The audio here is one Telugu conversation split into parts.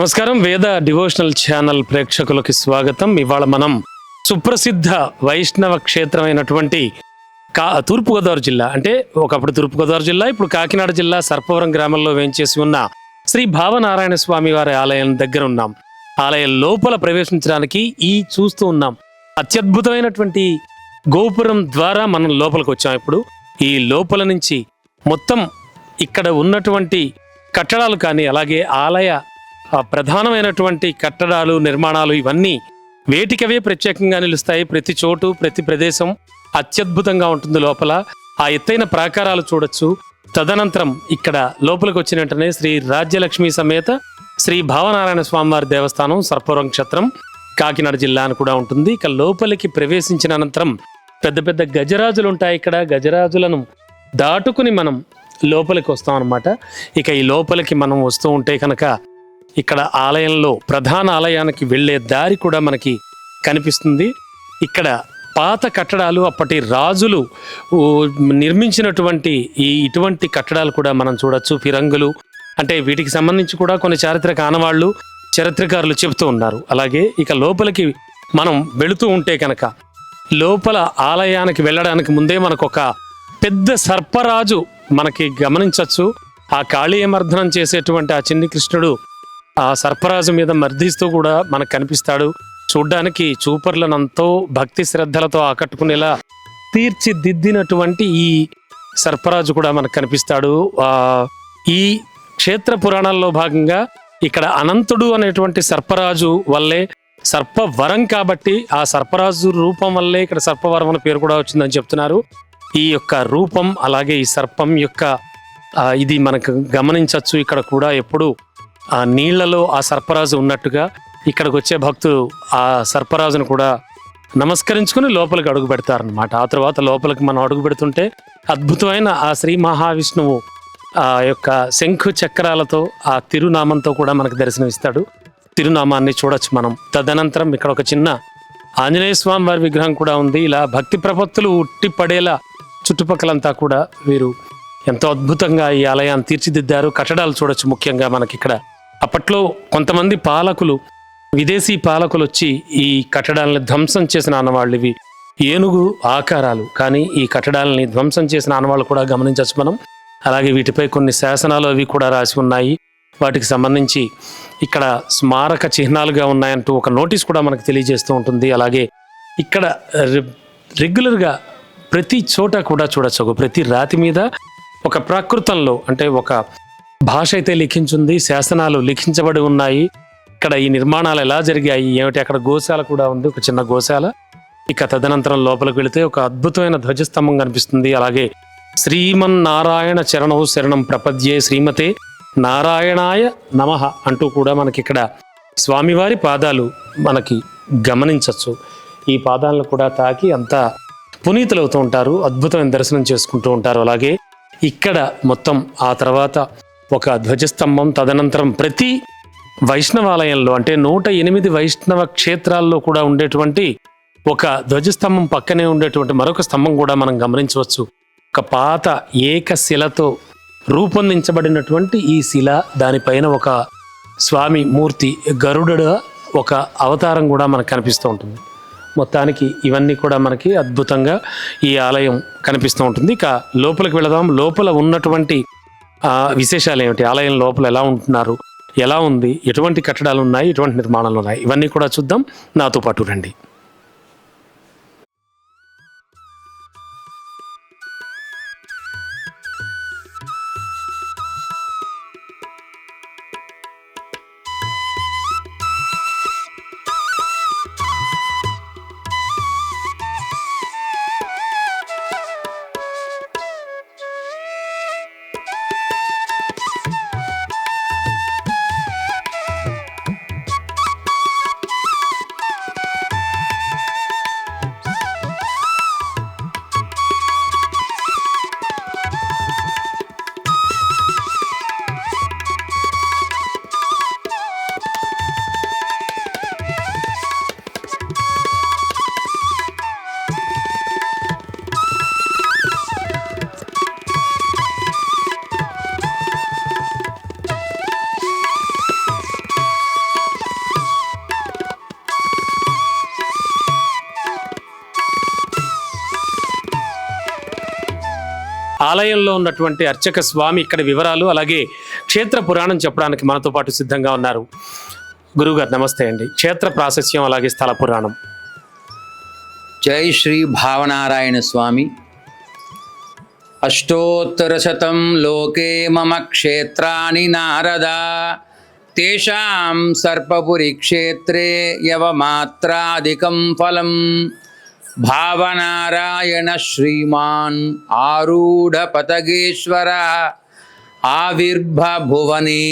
నమస్కారం. వేద డివోషనల్ ఛానల్ ప్రేక్షకులకి స్వాగతం. ఇవాళ మనం సుప్రసిద్ధ వైష్ణవ క్షేత్రమైనటువంటి కా తూర్పుగోదావరి జిల్లా. అంటే ఒకప్పుడు తూర్పుగోదావరి జిల్లా ఇప్పుడు కాకినాడ జిల్లా సర్పవరం గ్రామంలో వేంచేసి ఉన్న శ్రీ భావనారాయణ స్వామి వారి ఆలయం దగ్గర ఉన్నాం. ఆలయం లోపల ప్రవేశించడానికి ఈ చూస్తూ ఉన్నాం. అత్యద్భుతమైనటువంటి గోపురం ద్వారా మనం లోపలికి వచ్చాం ఇప్పుడు. ఈ లోపల నుంచి మొత్తం ఇక్కడ ఉన్నటువంటి కట్టడాలు కానీ అలాగే ఆలయ ప్రధానమైనటువంటి కట్టడాలు నిర్మాణాలు ఇవన్నీ వేటికవే ప్రత్యేకంగా నిలుస్తాయి. ప్రతి చోటు ప్రతి ప్రదేశం అత్యద్భుతంగా ఉంటుంది లోపల. ఆ ఎత్తైన ప్రాకారాలు చూడొచ్చు. తదనంతరం ఇక్కడ లోపలికి వచ్చిన వెంటనే శ్రీ రాజ్యలక్ష్మి సమేత శ్రీ భావనారాయణ స్వామివారి దేవస్థానం సర్పవరం క్షేత్రం కాకినాడ జిల్లా అని కూడా ఉంటుంది. ఇక లోపలికి ప్రవేశించిన అనంతరం పెద్ద పెద్ద గజరాజులు ఉంటాయి ఇక్కడ. గజరాజులను దాటుకుని మనం లోపలికి వస్తాం అనమాట ఇక ఈ లోపలికి మనం వస్తూ ఉంటే కనుక ఇక్కడ ఆలయంలో ప్రధాన ఆలయానికి వెళ్ళే దారి కూడా మనకి కనిపిస్తుంది. ఇక్కడ పాత కట్టడాలు అప్పటి రాజులు నిర్మించినటువంటి ఈ ఇటువంటి కట్టడాలు కూడా మనం చూడొచ్చు. ఫిరంగులు అంటే వీటికి సంబంధించి కూడా కొన్ని చారిత్రక ఆనవాళ్ళు చరిత్రకారులు చెబుతూ ఉన్నారు. అలాగే ఇక లోపలికి మనం వెళుతూ ఉంటే కనుక లోపల ఆలయానికి వెళ్ళడానికి ముందే మనకు ఒక పెద్ద సర్పరాజు మనకి గమనించవచ్చు ఆ కాళీయమర్ధనం చేసేటువంటి ఆ చిన్ని కృష్ణుడు ఆ సర్పరాజు మీద మర్దిస్తూ కూడా మనకు కనిపిస్తాడు. చూడ్డానికి చూపర్లను ఎంతో భక్తి శ్రద్ధలతో ఆకట్టుకునేలా తీర్చిదిద్దినటువంటి ఈ సర్పరాజు కూడా మనకు కనిపిస్తాడు. ఈ క్షేత్ర పురాణాల్లో భాగంగా ఇక్కడ అనంతుడు అనేటువంటి సర్పరాజు వల్లే సర్పవరం కాబట్టి ఆ సర్పరాజు రూపం వల్లే ఇక్కడ సర్పవరం అనే పేరు కూడా వచ్చిందని చెప్తున్నారు. ఈ యొక్క రూపం అలాగే ఈ సర్పం యొక్క ఇది మనకు గమనించవచ్చు. ఇక్కడ కూడా ఎప్పుడు ఆ నీళ్ళలో ఆ సర్పరాజు ఉన్నట్టుగా ఇక్కడికి వచ్చే భక్తులు ఆ సర్పరాజును కూడా నమస్కరించుకుని లోపలికి అడుగు పెడతారనమాట ఆ తర్వాత లోపలికి మనం అడుగు పెడుతుంటే అద్భుతమైన ఆ శ్రీ మహావిష్ణువు ఆ యొక్క శంఖు చక్రాలతో ఆ తిరునామంతో కూడా మనకు దర్శనమిస్తాడు. తిరునామాన్ని చూడొచ్చు మనం. తదనంతరం ఇక్కడ ఒక చిన్న ఆంజనేయ స్వామి వారి విగ్రహం కూడా ఉంది. ఇలా భక్తి ప్రపత్తులు ఉట్టి పడేలా చుట్టుపక్కలంతా కూడా వీరు ఎంతో అద్భుతంగా ఈ ఆలయాన్ని తీర్చిదిద్దారు. కట్టడాలు చూడొచ్చు ముఖ్యంగా మనకి ఇక్కడ అప్పట్లో కొంతమంది పాలకులు విదేశీ పాలకులు వచ్చి ఈ కట్టడాలను ధ్వంసం చేసిన ఆనవాళ్ళు ఇవి ఏనుగు ఆకారాలు. కానీ ఈ కట్టడాలని ధ్వంసం చేసిన ఆనవాళ్ళు కూడా గమనించవచ్చు మనం. అలాగే వీటిపై కొన్ని శాసనాలు అవి కూడా రాసి ఉన్నాయి. వాటికి సంబంధించి ఇక్కడ స్మారక చిహ్నాలుగా ఉన్నాయంటూ ఒక నోటీస్ కూడా మనకు తెలియజేస్తూ ఉంటుంది. అలాగే ఇక్కడ రె- రెగ్యులర్గా ప్రతి చోట కూడా చూడొచ్చు. ప్రతి రాతి మీద ఒక ప్రాకృతంలో అంటే ఒక భాష అయితే లిఖించుంది శాసనాలు లిఖించబడి ఉన్నాయి. ఇక్కడ ఈ నిర్మాణాలు ఎలా జరిగాయి ఏమిటి అక్కడ గోశాల కూడా ఉంది ఒక చిన్న గోశాల. ఇక తదనంతరం లోపలికి వెళితే ఒక అద్భుతమైన ధ్వజస్తంభం కనిపిస్తుంది. అలాగే శ్రీమన్నారాయణ చరణవు శరణం ప్రపద్యే శ్రీమతే నారాయణాయ నమః అంటూ కూడా మనకి ఇక్కడ స్వామివారి పాదాలు మనకి గమనించవచ్చు ఈ పాదాలను కూడా తాకి అంతా పునీతులవుతూ ఉంటారు అద్భుతమైన దర్శనం చేసుకుంటూ ఉంటారు. అలాగే ఇక్కడ మొత్తం ఆ తర్వాత ఒక ధ్వజస్తంభం తదనంతరం ప్రతి వైష్ణవాలయంలో అంటే నూట ఎనిమిది వైష్ణవ క్షేత్రాల్లో కూడా ఉండేటువంటి ఒక ధ్వజస్తంభం పక్కనే ఉండేటువంటి మరొక స్తంభం కూడా మనం గమనించవచ్చు. ఒక పాత ఏకశిలతో రూపొందించబడినటువంటి ఈ శిల దానిపైన ఒక స్వామి మూర్తి గరుడ ఒక అవతారం కూడా మనకు కనిపిస్తూ ఉంటుంది. మొత్తానికి ఇవన్నీ కూడా మనకి అద్భుతంగా ఈ ఆలయం కనిపిస్తూ ఉంటుంది. ఇక లోపలికి వెళదాం. లోపల ఉన్నటువంటి విశేషాలు ఏమిటి? ఆలయం లోపల ఎలా ఉంటున్నారు? ఎలా ఉంది? ఎటువంటి కట్టడాలు ఉన్నాయి? ఎటువంటి నిర్మాణాలు ఉన్నాయి? ఇవన్నీ కూడా చూద్దాం. నాతో పాటు రండి. ఆలయంలో ఉన్నటువంటి అర్చక స్వామి ఇక్కడ వివరాలు అలాగే క్షేత్ర పురాణం చెప్పడానికి మనతో పాటు సిద్ధంగా ఉన్నారు. గురువుగారు నమస్తే అండి. క్షేత్ర ప్రాశస్యం అలాగే స్థల పురాణం. జై శ్రీ భావనారాయణ స్వామి. అష్టోత్తరశతం లోకే మమ క్షేత్రాని నారద. తేషాం సర్పపురి క్షేత్రే యవమాత్రాధికం ఫలం. భావనారాయణ శ్రీమాన్ ఆరూఢ పతగేశ్వర ఆవిర్భభువని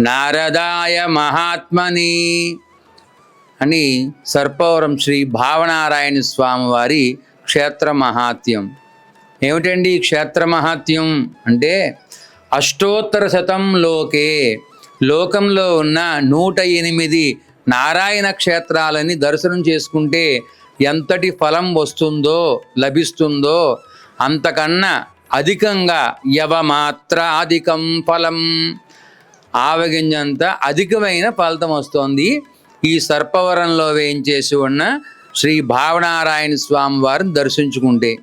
నారదాయ మహాత్మని అని సర్పవరం శ్రీ భావనారాయణ స్వామివారి క్షేత్ర మహాత్యం ఏమిటండి క్షేత్ర మహాత్యం అంటే అష్టోత్తర శతం లోకే లోకంలో ఉన్న నూట ఎనిమిది నారాయణ క్షేత్రాలని దర్శనం చేసుకుంటే ఎంతటి ఫలం వస్తుందో లభిస్తుందో అంతకన్నా అధికంగా యవమాత్రాధికం ఫలం. ఆవగింజంత అధికమైన ఫలితం వస్తోంది. ఈ సర్పవరంలో వేయించేసి ఉన్న శ్రీ భావనారాయణ స్వామి వారిని దర్శించుకుంటే.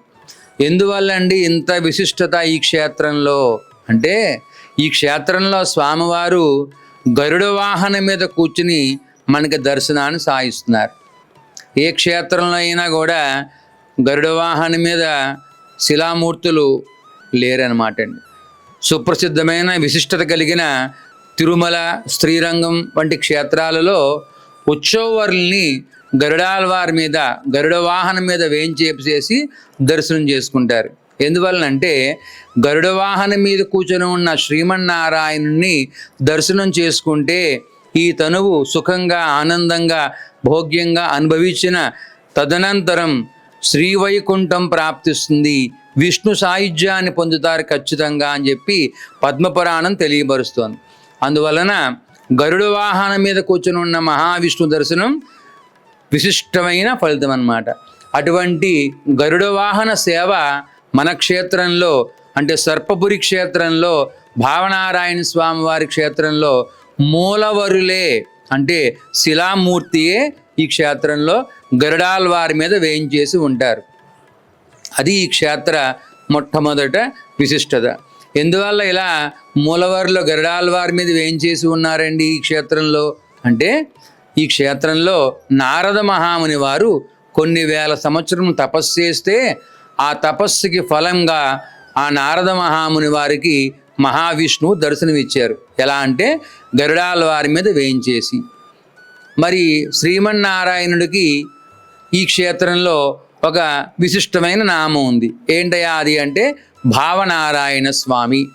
ఎందువల్ల అండి ఇంత విశిష్టత ఈ క్షేత్రంలో? అంటే ఈ క్షేత్రంలో స్వామివారు గరుడ వాహనం మీద కూర్చుని మనకి దర్శనాన్ని సాగిస్తున్నారు. ఏ క్షేత్రంలో అయినా కూడా గరుడ వాహనం మీద శిలామూర్తులు లేరనమాట అండి. సుప్రసిద్ధమైన విశిష్టత కలిగిన తిరుమల శ్రీరంగం వంటి క్షేత్రాలలో ఉత్సవర్ల్ని గరుడాల్వారి మీద గరుడ వాహనం మీద వేయించేసి దర్శనం చేసుకుంటారు. ఎందువలనంటే గరుడ వాహనం మీద కూర్చొని ఉన్న శ్రీమన్నారాయణుని దర్శనం చేసుకుంటే ఈ తనువు సుఖంగా ఆనందంగా భోగ్యంగా అనుభవించిన తదనంతరం శ్రీవైకుంఠం ప్రాప్తిస్తుంది. విష్ణు సాయుధ్యాన్ని పొందుతారు ఖచ్చితంగా అని చెప్పి పద్మపురాణం తెలియబరుస్తోంది అందువలన గరుడ వాహనం మీద కూర్చొని ఉన్న మహావిష్ణు దర్శనం విశిష్టమైన ఫలితం అన్నమాట అటువంటి గరుడ వాహన సేవ మన క్షేత్రంలో అంటే సర్పపురి క్షేత్రంలో భావనారాయణ స్వామివారి క్షేత్రంలో మూలవరులే అంటే శిలామూర్తియే ఈ క్షేత్రంలో గరుడాల వారి మీద వేయించేసి ఉంటారు. అది ఈ క్షేత్ర మొట్టమొదట విశిష్టత. ఎందువల్ల ఇలా మూలవారిలో గరుడాల వారి మీద వేయించేసి ఉన్నారండి ఈ క్షేత్రంలో? అంటే ఈ క్షేత్రంలో నారద మహాముని వారు కొన్ని వేల సంవత్సరం తపస్సు చేస్తే ఆ తపస్సుకి ఫలంగా ఆ నారద మహాముని వారికి మహావిష్ణువు దర్శనమిచ్చారు. ఎలా అంటే గరుడాల వారి మీద వేయించేసి. మరి శ్రీమన్నారాయణుడికి ఈ క్షేత్రంలో ఒక విశిష్టమైన నామం ఉంది. ఏంటయ్యా అది అంటే భావనారాయణ స్వామి.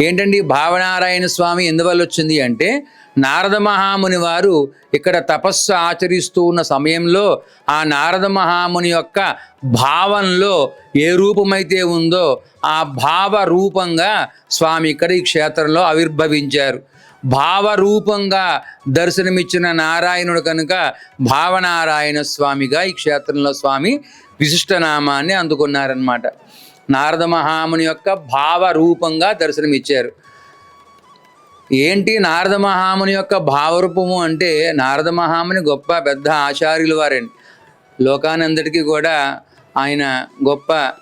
ఏంటండి భావనారాయణ స్వామి ఎందువల్ల వచ్చింది అంటే నారద మహాముని వారు ఇక్కడ తపస్సు ఆచరిస్తూ ఉన్న సమయంలో ఆ నారద మహాముని యొక్క భావంలో ఏ రూపమైతే ఉందో ఆ భావ రూపంగా స్వామి ఇక్కడ ఈ క్షేత్రంలో ఆవిర్భవించారు. భావరూపంగా దర్శనమిచ్చిన నారాయణుడు కనుక భావనారాయణ స్వామిగా ఈ క్షేత్రంలో స్వామి విశిష్ట నామాన్ని అందుకున్నారనమాట నారద మహాముని యొక్క భావరూపంగా దర్శనమిచ్చారు. ఏంటి నారద మహాముని యొక్క భావరూపము అంటే నారద మహాముని గొప్ప పెద్ద ఆచార్యులు వారండి. లోకానందరికీ కూడా ఆయన గొప్ప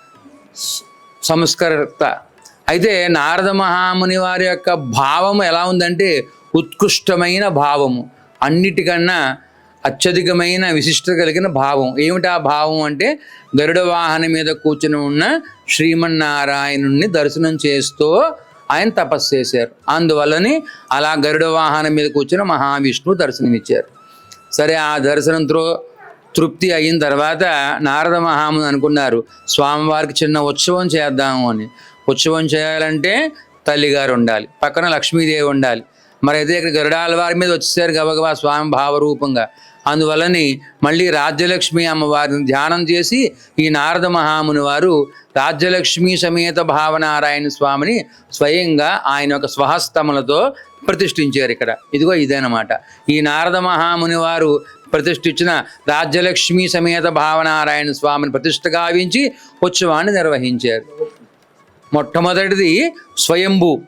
సంస్కర్త. అయితే నారద మహాముని వారి యొక్క భావము ఎలా ఉందంటే ఉత్కృష్టమైన భావము. అన్నిటికన్నా అత్యధికమైన విశిష్టత కలిగిన భావం. ఏమిటి ఆ భావం అంటే గరుడ వాహనం మీద కూర్చుని ఉన్న శ్రీమన్నారాయణుణ్ణి దర్శనం చేస్తూ ఆయన తపస్సు చేశారు. అందువల్లని అలా గరుడ వాహనం మీద కూర్చుని మహావిష్ణువు దర్శనమిచ్చారు. సరే ఆ దర్శనంతో తృప్తి అయిన తర్వాత నారద మహాముని అనుకున్నారు స్వామివారికి చిన్న ఉత్సవం చేద్దాము అని. ఉత్సవం చేయాలంటే తల్లిగారు ఉండాలి పక్కన లక్ష్మీదేవి ఉండాలి. మరి అయితే ఇక్కడ గరుడాల వారి మీద వచ్చేసారు గబగబా స్వామి భావరూపంగా. అందువలని మళ్ళీ రాజ్యలక్ష్మి అమ్మవారిని ధ్యానం చేసి ఈ నారద మహాముని వారు రాజ్యలక్ష్మి సమేత భావనారాయణ స్వామిని స్వయంగా ఆయన యొక్క స్వహస్తములతో ప్రతిష్ఠించారు ఇక్కడ. ఇదిగో ఇదేనమాట. ఈ నారద మహాముని వారు ప్రతిష్ఠించిన రాజ్యలక్ష్మి సమేత భావనారాయణ స్వామిని ప్రతిష్ఠ గావించి ఉత్సవాన్ని నిర్వహించారు. మొట్టమొదటిది స్వయంభూ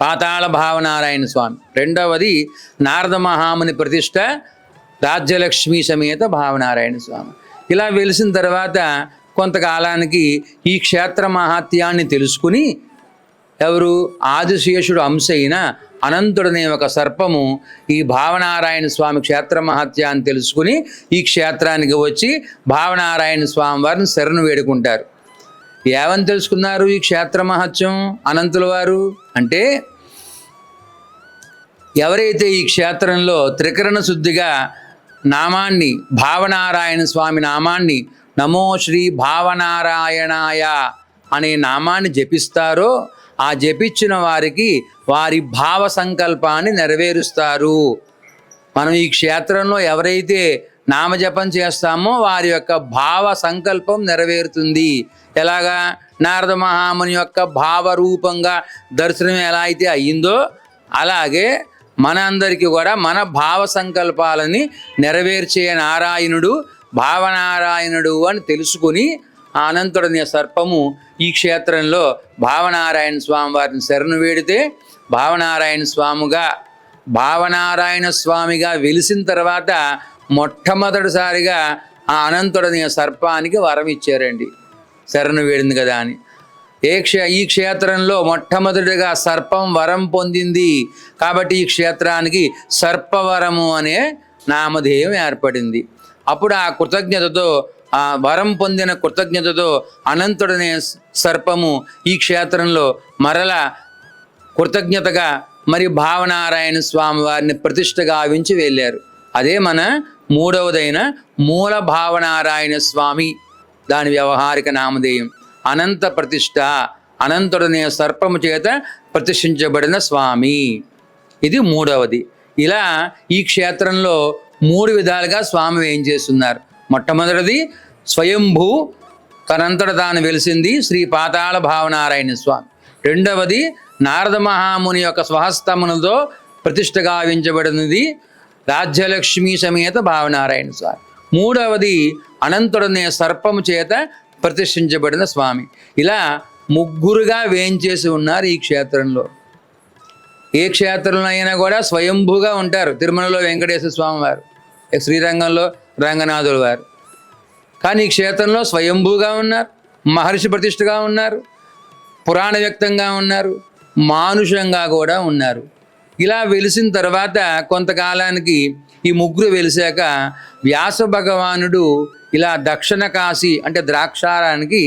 పాతాళ భావనారాయణ స్వామి. రెండవది నారద మహాముని ప్రతిష్ట రాజ్యలక్ష్మి సమేత భావనారాయణ స్వామి. ఇలా వెలిసిన తర్వాత కొంతకాలానికి ఈ క్షేత్ర మహాత్యాన్ని తెలుసుకుని ఎవరు ఆదిశేషుడు అంశ అయిన అనంతుడనే ఒక సర్పము ఈ భావనారాయణ స్వామి క్షేత్ర మహత్యాన్ని తెలుసుకుని ఈ క్షేత్రానికి వచ్చి భావనారాయణ స్వామి వారిని శరణు వేడుకుంటారు. ఏమని తెలుసుకున్నారు ఈ క్షేత్ర మహత్యం అనంతుల వారు? అంటే ఎవరైతే ఈ క్షేత్రంలో త్రికరణ శుద్ధిగా నామాన్ని భావనారాయణ స్వామి నామాన్ని నమో శ్రీ భావనారాయణాయ అనే నామాన్ని జపిస్తారో ఆ జపించిన వారికి వారి భావ సంకల్పాన్ని నెరవేరుస్తారు. మనం ఈ క్షేత్రంలో ఎవరైతే నామజపం చేస్తామో వారి యొక్క భావ సంకల్పం నెరవేరుతుంది. ఎలాగా? నారద మహాముని యొక్క భావరూపంగా దర్శనం ఎలా అయితే అయ్యిందో అలాగే మన అందరికీ కూడా మన భావ సంకల్పాలని నెరవేర్చే నారాయణుడు భావనారాయణుడు అని తెలుసుకుని ఆ అనంతుడనే సర్పము ఈ క్షేత్రంలో భావనారాయణ స్వామి వారిని శరణు వేడితే భావనారాయణ స్వాముగా భావనారాయణ స్వామిగా వెలిసిన తర్వాత మొట్టమొదటిసారిగా ఆ అనంతుడనే సర్పానికి వరం ఇచ్చారండి. శరణు వేడింది కదా అని. ఏ క్షే ఈ క్షేత్రంలో మొట్టమొదటిగా సర్పం వరం పొందింది. కాబట్టి ఈ క్షేత్రానికి సర్పవరము అనే నామధేయం ఏర్పడింది. అప్పుడు ఆ కృతజ్ఞతతో ఆ వరం పొందిన కృతజ్ఞతతో అనంతుడనే సర్పము ఈ క్షేత్రంలో మరల కృతజ్ఞతగా మరి భావనారాయణ స్వామి వారిని ప్రతిష్ట గావించి వెళ్ళారు. అదే మన మూడవదైన మూల భావనారాయణ స్వామి దాని వ్యవహారిక నామధేయం. అనంత ప్రతిష్ట అనంతుడనే సర్పము చేత ప్రతిష్ఠించబడిన స్వామి. ఇది మూడవది. ఇలా ఈ క్షేత్రంలో మూడు విధాలుగా స్వామి ఏం చేస్తున్నారు? మొట్టమొదటిది స్వయంభూ తనంతట తాను వెలిసింది శ్రీ పాతాళ భావనారాయణ స్వామి. రెండవది నారద మహాముని యొక్క స్వహస్తములతో ప్రతిష్ట గావించబడినది రాజ్యలక్ష్మి సమేత భావనారాయణ స్వామి. మూడవది అనంతుడనే సర్పము చేత ప్రతిష్ఠించబడిన స్వామి. ఇలా ముగ్గురుగా వేయించేసి ఉన్నారు ఈ క్షేత్రంలో. ఏ క్షేత్రంలో అయినా కూడా స్వయంభూగా ఉంటారు తిరుమలలో వెంకటేశ్వర స్వామి వారు శ్రీరంగంలో రంగనాథుల వారు. కానీ ఈ క్షేత్రంలో స్వయంభూగా ఉన్నారు మహర్షి ప్రతిష్ఠగా ఉన్నారు పురాణ వ్యక్తంగా ఉన్నారు మానుషంగా కూడా ఉన్నారు. ఇలా వెలిసిన తర్వాత కొంతకాలానికి ఈ ముగ్గురు వెలిసాక వ్యాస భగవానుడు ఇలా దక్షిణ కాశీ అంటే ద్రాక్షారానికి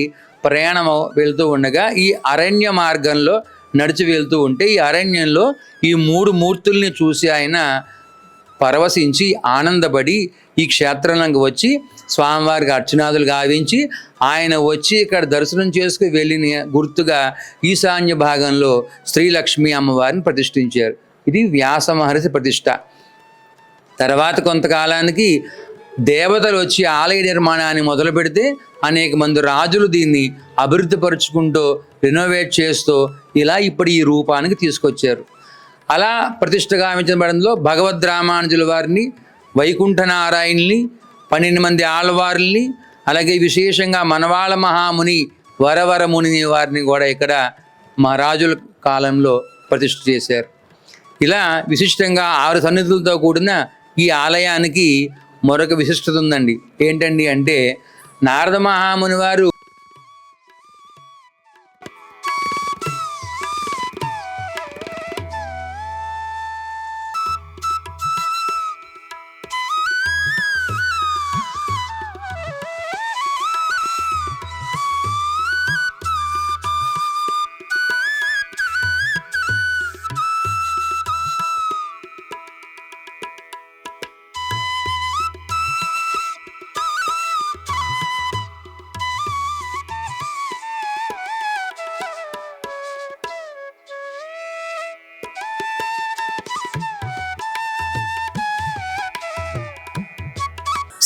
ప్రయాణం వెళ్తూ ఉండగా ఈ అరణ్య మార్గంలో నడిచి వెళ్తూ ఉంటే ఈ అరణ్యంలో ఈ మూడు మూర్తుల్ని చూసి ఆయన పరవశించి ఆనందపడి ఈ క్షేత్రంలోకి వచ్చి స్వామివారికి అర్చనాదులు గావించి ఆయన వచ్చి ఇక్కడ దర్శనం చేసుకుని వెళ్ళిన గుర్తుగా ఈశాన్య భాగంలో శ్రీలక్ష్మి అమ్మవారిని ప్రతిష్ఠించారు. ఇది వ్యాస మహర్షి ప్రతిష్ట. తర్వాత కొంతకాలానికి దేవతలు వచ్చి ఆలయ నిర్మాణాన్ని మొదలు పెడితే అనేక మంది రాజులు దీన్ని అభివృద్ధి పరుచుకుంటూ రినోవేట్ చేస్తూ ఇలా ఇప్పుడు ఈ రూపానికి తీసుకొచ్చారు. అలా ప్రతిష్టగామించబడంలో భగవద్ రామానుజుల వారిని వైకుంఠనారాయణుల్ని పన్నెండు మంది ఆళ్వారుల్ని అలాగే విశేషంగా మనవాళ మహాముని వరవరముని వారిని కూడా ఇక్కడ మా రాజుల కాలంలో ప్రతిష్ఠ చేశారు. ఇలా విశిష్టంగా ఆరు సన్నిధులతో కూడిన ఈ ఆలయానికి మరొక విశిష్టత ఉందండి. ఏంటండి అంటే నారద మహాముని వారు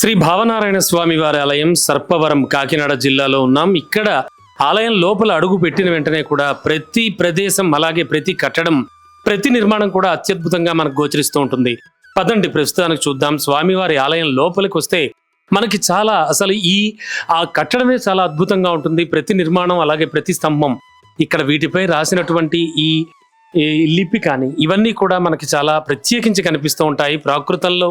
శ్రీ భావనారాయణ స్వామి వారి ఆలయం సర్పవరం కాకినాడ జిల్లాలో ఉన్నాం. ఇక్కడ ఆలయం లోపల అడుగు పెట్టిన వెంటనే కూడా ప్రతి ప్రదేశం అలాగే ప్రతి కట్టడం ప్రతి నిర్మాణం కూడా అత్యద్భుతంగా మనకు గోచరిస్తూ ఉంటుంది. పదండి ప్రస్తుతానికి చూద్దాం. స్వామివారి ఆలయం లోపలికి వస్తే మనకి చాలా అసలు ఈ ఆ కట్టడమే చాలా అద్భుతంగా ఉంటుంది. ప్రతి నిర్మాణం అలాగే ప్రతి స్తంభం. ఇక్కడ వీటిపై రాసినటువంటి ఈ ఈ లిపి కానీ ఇవన్నీ కూడా మనకి చాలా ప్రత్యేకించి కనిపిస్తూ ఉంటాయి. ప్రాకృతంలో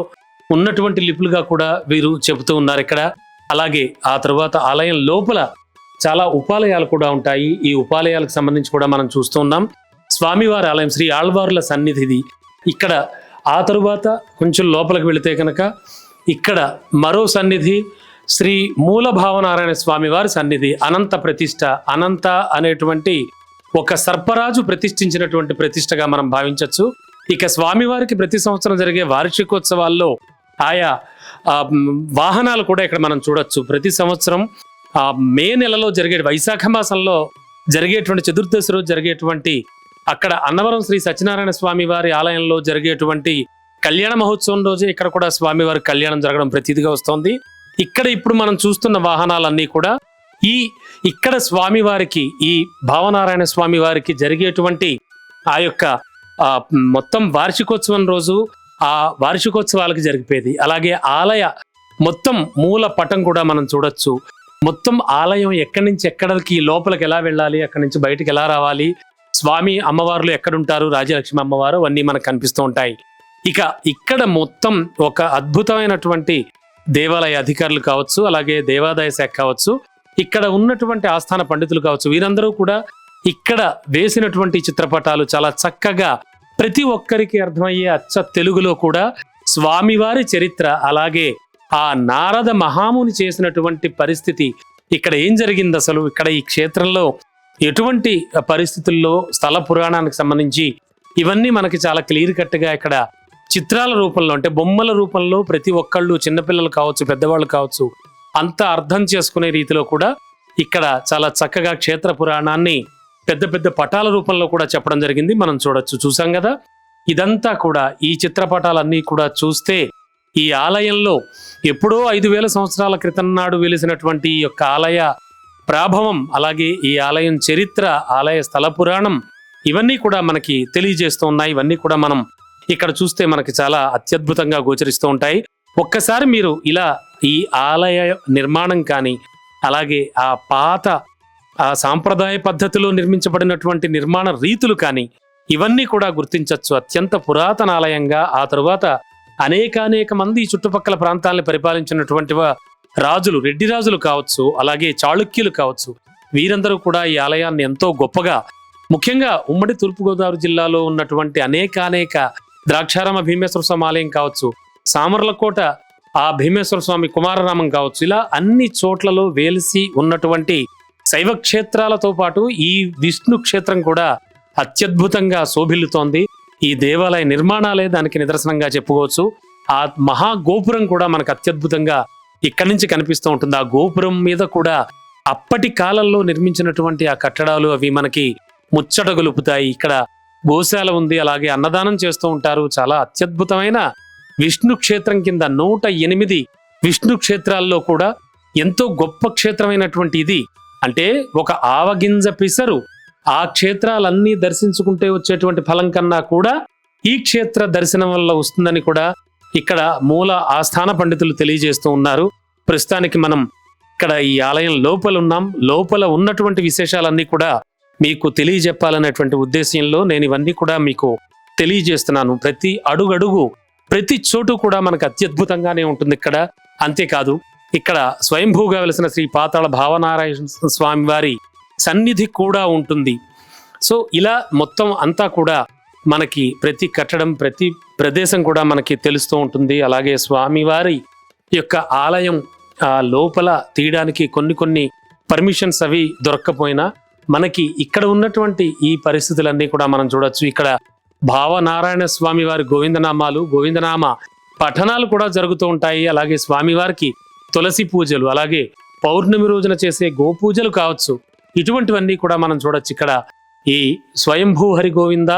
ఉన్నటువంటి లిపులుగా కూడా వీరు చెబుతూ ఉన్నారు ఇక్కడ. అలాగే ఆ తర్వాత ఆలయం లోపల చాలా ఉపాలయాలు కూడా ఉంటాయి. ఈ ఉపాలయాలకు సంబంధించి కూడా మనం చూస్తూ ఉన్నాం. స్వామివారి ఆలయం శ్రీ ఆళ్వారుల సన్నిధిది. ఇక్కడ ఆ తరువాత కొంచెం లోపలికి వెళితే కనుక ఇక్కడ మరో సన్నిధి శ్రీ మూల భావనారాయణ సన్నిధి అనంత ప్రతిష్ట అనంత అనేటువంటి ఒక సర్పరాజు ప్రతిష్ఠించినటువంటి ప్రతిష్టగా మనం భావించవచ్చు ఇక స్వామివారికి ప్రతి సంవత్సరం జరిగే వార్షికోత్సవాల్లో ఆయా వాహనాలు కూడా ఇక్కడ మనం చూడొచ్చు. ప్రతి సంవత్సరం మే నెలలో జరిగే వైశాఖ మాసంలో జరిగేటువంటి చతుర్దశి రోజు జరిగేటువంటి అక్కడ అన్నవరం శ్రీ సత్యనారాయణ స్వామి వారి ఆలయంలో జరిగేటువంటి కళ్యాణ మహోత్సవం రోజే ఇక్కడ కూడా స్వామివారి కళ్యాణం జరగడం ప్రతిదిగా వస్తోంది. ఇక్కడ ఇప్పుడు మనం చూస్తున్న వాహనాలన్నీ కూడా ఈ ఇక్కడ స్వామివారికి ఈ భావనారాయణ స్వామి వారికి జరిగేటువంటి ఆ యొక్క మొత్తం వార్షికోత్సవం రోజు ఆ వార్షికోత్సవాలకు జరిగిపోయేది. అలాగే ఆలయ మొత్తం మూల పటం కూడా మనం చూడొచ్చు. మొత్తం ఆలయం ఎక్కడి నుంచి ఎక్కడికి లోపలికి ఎలా వెళ్ళాలి అక్కడి నుంచి బయటకు ఎలా రావాలి స్వామి అమ్మవార్లు ఎక్కడుంటారు రాజలక్ష్మి అమ్మవారు అన్నీ మనకు కనిపిస్తూ ఉంటాయి. ఇక ఇక్కడ మొత్తం ఒక అద్భుతమైనటువంటి దేవాలయ అధికారులు కావచ్చు అలాగే దేవాదాయ శాఖ కావచ్చు ఇక్కడ ఉన్నటువంటి ఆస్థాన పండితులు కావచ్చు వీరందరూ కూడా ఇక్కడ వేసినటువంటి చిత్రపటాలు చాలా చక్కగా ప్రతి ఒక్కరికి అర్థమయ్యే అచ్చ తెలుగులో కూడా స్వామివారి చరిత్ర అలాగే ఆ నారద మహాముని చేసినటువంటి పరిస్థితి ఇక్కడ ఏం జరిగింది అసలు? ఇక్కడ ఈ క్షేత్రంలో ఎటువంటి పరిస్థితుల్లో స్థల పురాణానికి సంబంధించి ఇవన్నీ మనకి చాలా క్లియర్ కట్గా ఇక్కడ చిత్రాల రూపంలో అంటే బొమ్మల రూపంలో ప్రతి ఒక్కళ్ళు చిన్నపిల్లలు కావచ్చు పెద్దవాళ్ళు కావచ్చు అంత అర్థం చేసుకునే రీతిలో కూడా ఇక్కడ చాలా చక్కగా క్షేత్ర పురాణాన్ని పెద్ద పెద్ద పటాల రూపంలో కూడా చెప్పడం జరిగింది. మనం చూడొచ్చు చూసాం కదా. ఇదంతా కూడా ఈ చిత్రపటాలన్నీ కూడా చూస్తే ఈ ఆలయంలో ఎప్పుడో ఐదు వేల సంవత్సరాల క్రితం నాడు వెలిసినటువంటి ఈ యొక్క ఆలయ ప్రాభవం అలాగే ఈ ఆలయం చరిత్ర ఆలయ స్థల పురాణం ఇవన్నీ కూడా మనకి తెలియజేస్తూ ఉన్నాయి. ఇవన్నీ కూడా మనం ఇక్కడ చూస్తే మనకి చాలా అత్యద్భుతంగా గోచరిస్తూ ఉంటాయి. ఒక్కసారి మీరు ఇలా ఈ ఆలయ నిర్మాణం కానీ అలాగే ఆ పాత ఆ సాంప్రదాయ పద్ధతిలో నిర్మించబడినటువంటి నిర్మాణ రీతులు కానీ ఇవన్నీ కూడా గుర్తించవచ్చు అత్యంత పురాతన ఆలయంగా ఆ తరువాత అనేకానేక మంది చుట్టుపక్కల ప్రాంతాలను పరిపాలించినటువంటి రాజులు రెడ్డి రాజులు కావచ్చు అలాగే చాళుక్యులు కావచ్చు. వీరందరూ కూడా ఈ ఆలయాన్ని ఎంతో గొప్పగా ముఖ్యంగా ఉమ్మడి తూర్పుగోదావరి జిల్లాలో ఉన్నటువంటి అనేకానేక ద్రాక్షారామ భీమేశ్వర స్వామి ఆలయం కావచ్చు సామర్లకోట ఆ భీమేశ్వర స్వామి కుమారరామం కావచ్చు ఇలా అన్ని చోట్లలో వేలిసి ఉన్నటువంటి శైవ క్షేత్రాలతో పాటు ఈ విష్ణు క్షేత్రం కూడా అత్యద్భుతంగా శోభిల్లుతోంది. ఈ దేవాలయ నిర్మాణాలే దానికి నిదర్శనంగా చెప్పుకోవచ్చు. ఆ మహాగోపురం కూడా మనకు అత్యద్భుతంగా ఇక్కడి నుంచి కనిపిస్తూ ఉంటుంది. ఆ గోపురం మీద కూడా అప్పటి కాలంలో నిర్మించినటువంటి ఆ కట్టడాలు అవి మనకి ముచ్చట గొలుపుతాయి. ఇక్కడ గోశాల ఉంది. అలాగే అన్నదానం చేస్తూ ఉంటారు. చాలా అత్యద్భుతమైన విష్ణు క్షేత్రం కింద నూట ఎనిమిది విష్ణు క్షేత్రాల్లో కూడా ఎంతో గొప్ప క్షేత్రమైనటువంటి ఇది అంటే ఒక ఆవగింజ పిసరు ఆ క్షేత్రాలన్నీ దర్శించుకుంటే వచ్చేటువంటి ఫలం కన్నా కూడా ఈ క్షేత్ర దర్శనం వల్ల వస్తుందని కూడా ఇక్కడ మూల ఆస్థాన పండితులు తెలియజేస్తూ ఉన్నారు. ప్రస్తుతానికి మనం ఇక్కడ ఈ ఆలయం లోపల ఉన్నాం. లోపల ఉన్నటువంటి విశేషాలన్నీ కూడా మీకు తెలియజెప్పాలనేటువంటి ఉద్దేశంలో నేను ఇవన్నీ కూడా మీకు తెలియజేస్తున్నాను. ప్రతి అడుగడుగు ప్రతి చోటు కూడా మనకు అత్యద్భుతంగానే ఉంటుంది ఇక్కడ. అంతేకాదు ఇక్కడ స్వయంభూగా వెలిసిన శ్రీ పాతాళ భావనారాయణ స్వామి వారి సన్నిధి కూడా ఉంటుంది. సో ఇలా మొత్తం అంతా కూడా మనకి ప్రతి కట్టడం ప్రతి ప్రదేశం కూడా మనకి తెలుస్తూ ఉంటుంది. అలాగే స్వామివారి యొక్క ఆలయం లోపల తీయడానికి కొన్ని కొన్ని పర్మిషన్స్ అవి దొరక్కపోయినా మనకి ఇక్కడ ఉన్నటువంటి ఈ పరిస్థితులన్నీ కూడా మనం చూడొచ్చు. ఇక్కడ భావనారాయణ స్వామి వారి గోవిందనామాలు గోవిందనామ పఠనాలు కూడా జరుగుతూ ఉంటాయి. అలాగే స్వామివారికి తులసి పూజలు అలాగే పౌర్ణమి రోజున చేసే గోపూజలు కావచ్చు. ఇటువంటివన్నీ కూడా మనం చూడొచ్చు ఇక్కడ. ఈ స్వయంభూ హరి గోవింద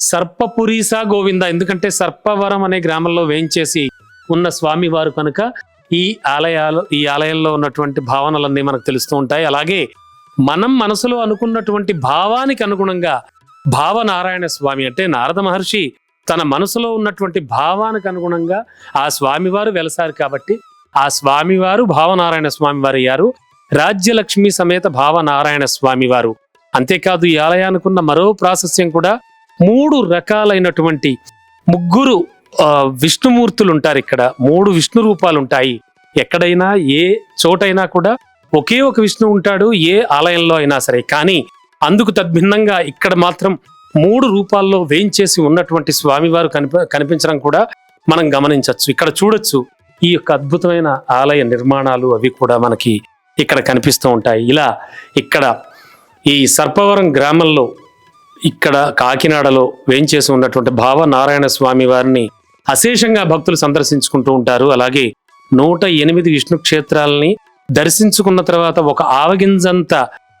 సర్పపురీసా గోవింద ఎందుకంటే సర్పవరం అనే గ్రామంలో వేయించేసి ఉన్న స్వామి వారు కనుక ఈ ఆలయాలు ఈ ఆలయంలో ఉన్నటువంటి భావనలన్నీ మనకు తెలుస్తూ ఉంటాయి. అలాగే మనం మనసులో అనుకున్నటువంటి భావానికి అనుగుణంగా భావనారాయణ స్వామి అంటే నారద మహర్షి తన మనసులో ఉన్నటువంటి భావానికి అనుగుణంగా ఆ స్వామివారు వెలసారు కాబట్టి ఆ స్వామివారు భావనారాయణ స్వామి వారు అయ్యారు. రాజ్యలక్ష్మి సమేత భావనారాయణ స్వామివారు. అంతేకాదు ఈ ఆలయానికి ఉన్న మరో ప్రాశస్యం కూడా మూడు రకాలైనటువంటి ముగ్గురు విష్ణుమూర్తులు ఉంటారు ఇక్కడ. మూడు విష్ణు రూపాలు ఉంటాయి ఎక్కడైనా ఏ చోటైనా కూడా ఒకే ఒక విష్ణు ఉంటాడు ఏ ఆలయంలో అయినా సరే. కానీ అందుకు తద్భిన్నంగా ఇక్కడ మాత్రం మూడు రూపాల్లో వేయించేసి ఉన్నటువంటి స్వామివారు కనిప కనిపించడం కూడా మనం గమనించవచ్చు ఇక్కడ చూడొచ్చు. ఈ యొక్క అద్భుతమైన ఆలయ నిర్మాణాలు అవి కూడా మనకి ఇక్కడ కనిపిస్తూ ఉంటాయి. ఇలా ఇక్కడ ఈ సర్పవరం గ్రామంలో ఇక్కడ కాకినాడలో వేంచేసి ఉన్నటువంటి భావ నారాయణ స్వామి వారిని అశేషంగా భక్తులు సందర్శించుకుంటూ ఉంటారు. అలాగే నూట ఎనిమిది విష్ణు క్షేత్రాలని దర్శించుకున్న తర్వాత ఒక ఆవగింజంత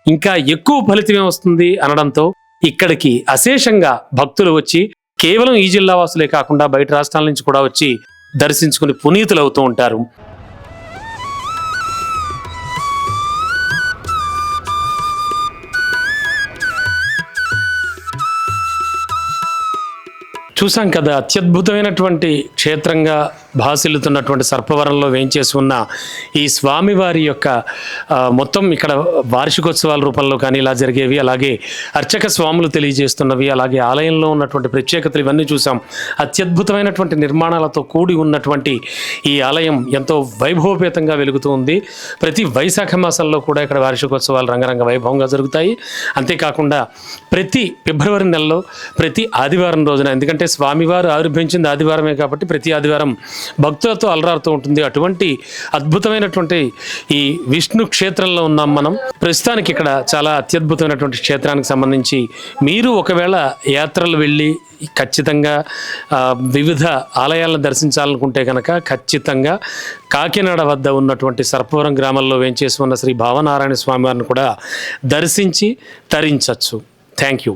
ఇంకా ఎక్కువ ఫలితమే వస్తుంది అనడంతో ఇక్కడికి అశేషంగా భక్తులు వచ్చి కేవలం ఈ జిల్లా వాసులే కాకుండా బయట రాష్ట్రాల నుంచి కూడా వచ్చి దర్శించుకుని పునీతులు అవుతూ ఉంటారు. చూసాం కదా అత్యద్భుతమైనటువంటి క్షేత్రంగా భాసిల్లుతున్నటువంటి సర్పవరంలో వేయించేసి ఉన్న ఈ స్వామివారి యొక్క మొత్తం ఇక్కడ వార్షికోత్సవాల రూపంలో కానీ ఇలా జరిగేవి అలాగే అర్చక స్వాములు తెలియజేస్తున్నవి అలాగే ఆలయంలో ఉన్నటువంటి ప్రత్యేకతలు ఇవన్నీ చూసాం. అత్యద్భుతమైనటువంటి నిర్మాణాలతో కూడి ఉన్నటువంటి ఈ ఆలయం ఎంతో వైభవపేతంగా వెలుగుతూ ఉంది. ప్రతి వైశాఖ మాసంలో కూడా ఇక్కడ వార్షికోత్సవాలు రంగరంగ వైభవంగా జరుగుతాయి. అంతేకాకుండా ప్రతి ఫిబ్రవరి నెలలో ప్రతి ఆదివారం రోజున ఎందుకంటే స్వామివారు ఆవిర్భవించింది ఆదివారమే కాబట్టి ప్రతి ఆదివారం భక్తులతో అలరారుతూ ఉంటుంది. అటువంటి అద్భుతమైనటువంటి ఈ విష్ణు క్షేత్రంలో ఉన్నాం మనం. ప్రస్తుతానికి ఇక్కడ చాలా అత్యద్భుతమైనటువంటి క్షేత్రానికి సంబంధించి మీరు ఒకవేళ యాత్రలు వెళ్ళి ఖచ్చితంగా వివిధ ఆలయాలను దర్శించాలనుకుంటే కనుక ఖచ్చితంగా కాకినాడ వద్ద ఉన్నటువంటి సర్పవరం గ్రామంలో వేంచేసి ఉన్న శ్రీ భావనారాయణ స్వామి వారిని కూడా దర్శించి తరించవచ్చు థ్యాంక్ యూ